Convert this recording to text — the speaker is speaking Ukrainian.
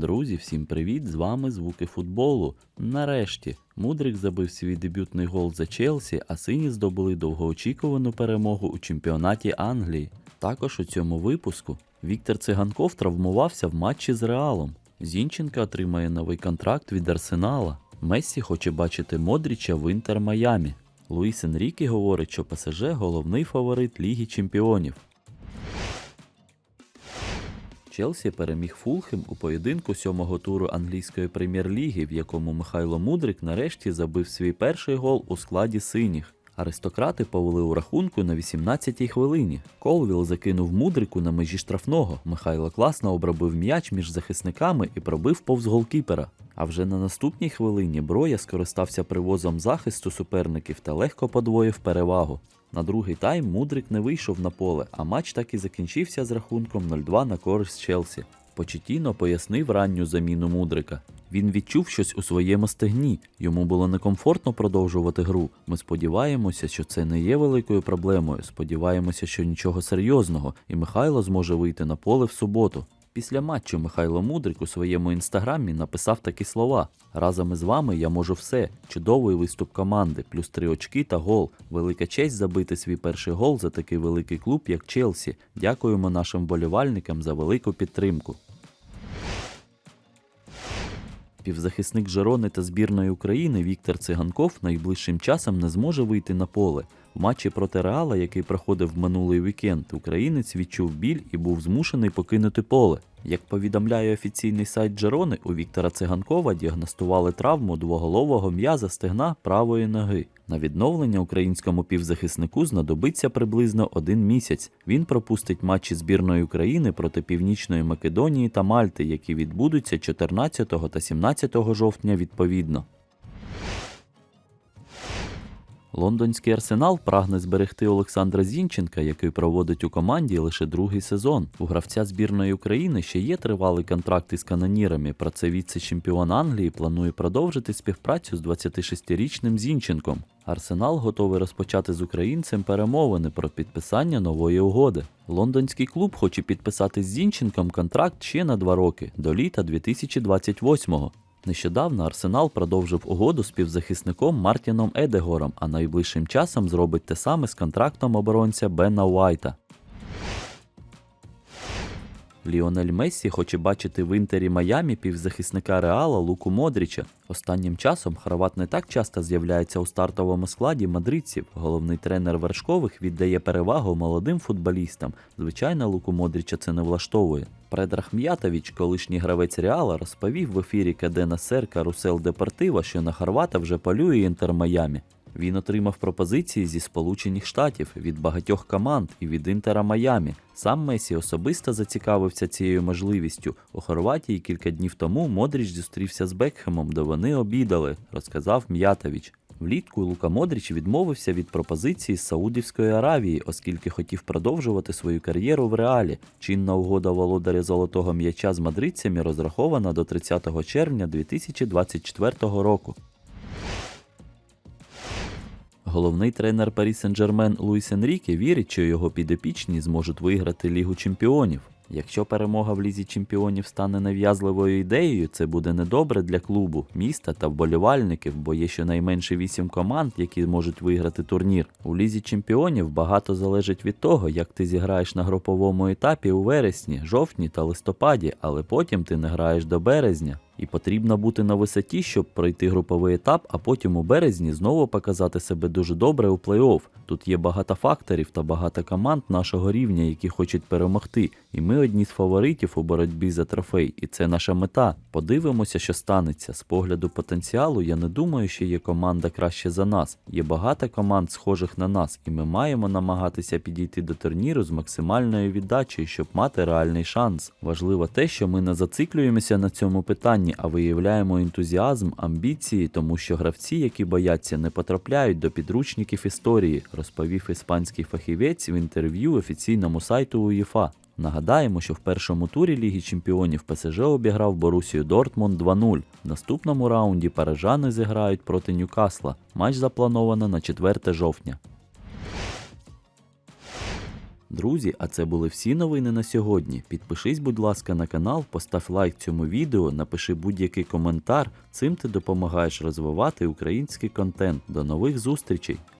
Друзі, всім привіт! З вами звуки футболу. Нарешті Мудрик забив свій дебютний гол за Челсі, а сині здобули довгоочікувану перемогу у чемпіонаті Англії. Також у цьому випуску Віктор Циганков травмувався в матчі з Реалом. Зінченка отримає новий контракт від Арсенала. Мессі хоче бачити Модріча в Інтер Майамі. Луїс Енрікі говорить, що ПСЖ головний фаворит Ліги Чемпіонів. Челсі переміг Фулхем у поєдинку сьомого туру англійської прем'єр-ліги, в якому Михайло Мудрик нарешті забив свій перший гол у складі синіх. Аристократи повели у рахунку на 18-й хвилині. Колвіл закинув мудрику на межі штрафного. Михайло класно обробив м'яч між захисниками і пробив повз голкіпера. А вже на наступній хвилині Броя скористався привозом захисту суперників та легко подвоїв перевагу. На другий тайм Мудрик не вийшов на поле, а матч так і закінчився з рахунком 0-2 на користь Челсі. Почетіно пояснив ранню заміну Мудрика. Він відчув щось у своєму стегні. Йому було некомфортно продовжувати гру. Ми сподіваємося, що це не є великою проблемою. Сподіваємося, що нічого серйозного, і Михайло зможе вийти на поле в суботу. Після матчу Михайло Мудрик у своєму інстаграмі написав такі слова: Разом із вами я можу все. Чудовий виступ команди, плюс три очки та гол. Велика честь забити свій перший гол за такий великий клуб, як Челсі. Дякуємо нашим вболівальникам за велику підтримку. Півзахисник Жерони та збірної України Віктор Циганков найближчим часом не зможе вийти на поле. В матчі проти Реала, який проходив минулий вікенд, українець відчув біль і був змушений покинути поле. Як повідомляє офіційний сайт Джерони, у Віктора Циганкова діагностували травму двоголового м'яза стегна правої ноги. На відновлення українському півзахиснику знадобиться приблизно один місяць. Він пропустить матчі збірної України проти Північної Македонії та Мальти, які відбудуться 14 та 17 жовтня відповідно. Лондонський арсенал прагне зберегти Олександра Зінченка, який проводить у команді лише другий сезон. У гравця збірної України ще є тривалий контракт із канонірами. Про це віце-чемпіон Англії планує продовжити співпрацю з 26-річним Зінченком. Арсенал готовий розпочати з українцем перемовини про підписання нової угоди. Лондонський клуб хоче підписати з Зінченком контракт ще на два роки до літа 2028-го. Нещодавно Арсенал продовжив угоду з півзахисником Мартіном Едегором, а найближчим часом зробить те саме з контрактом оборонця Бена Уайта. Ліонель Мессі хоче бачити в інтері Майамі півзахисника Реала Луку Модріча. Останнім часом Хорват не так часто з'являється у стартовому складі мадридців. Головний тренер вершкових віддає перевагу молодим футболістам. Звичайно, Луку Модріча це не влаштовує. Предрах М'ятович, колишній гравець Реала, розповів в ефірі Кадена Сер Карусел Депортива, що на Хорвата вже полює Інтер Майамі. Він отримав пропозиції зі Сполучених Штатів від багатьох команд і від Інтера Майамі. Сам Месі особисто зацікавився цією можливістю. У Хорватії кілька днів тому Модріч зустрівся з Бекхемом, де вони обідали, розказав М'ятович. Влітку Лука Модріч відмовився від пропозиції з Саудівської Аравії, оскільки хотів продовжувати свою кар'єру в реалі. Чинна угода володаря золотого м'яча з мадридцями розрахована до 30 червня 2024 року. Головний тренер Парі Сен-Жермен Луїс Енріке вірить, що його підопічні зможуть виграти Лігу чемпіонів. Якщо перемога в лізі чемпіонів стане нав'язливою ідеєю, це буде недобре для клубу, міста та вболівальників, бо є щонайменше вісім команд, які зможуть виграти турнір. У лізі чемпіонів багато залежить від того, як ти зіграєш на груповому етапі у вересні, жовтні та листопаді, але потім ти не граєш до березня. І потрібно бути на висоті, щоб пройти груповий етап, а потім у березні знову показати себе дуже добре у плей-офф. Тут є багато факторів та багато команд нашого рівня, які хочуть перемогти. І ми одні з фаворитів у боротьбі за трофей, і це наша мета. Подивимося, що станеться. З погляду потенціалу, я не думаю, що є команда краще за нас. Є багато команд, схожих на нас, і ми маємо намагатися підійти до турніру з максимальною віддачею, щоб мати реальний шанс. Важливо те, що ми не зациклюємося на цьому питанні, а виявляємо ентузіазм, амбіції, тому що гравці, які бояться, не потрапляють до підручників історії, розповів іспанський фахівець в інтерв'ю офіційному сайту УЄФА. Нагадаємо, що в першому турі Ліги Чемпіонів ПСЖ обіграв Борусію Дортмунд 2-0. В наступному раунді парижани зіграють проти Ньюкасла. Матч заплановано на 4 жовтня. Друзі, а це були всі новини на сьогодні. Підпишись, будь ласка, на канал, постав лайк цьому відео, напиши будь-який коментар. Цим ти допомагаєш розвивати український контент. До нових зустрічей!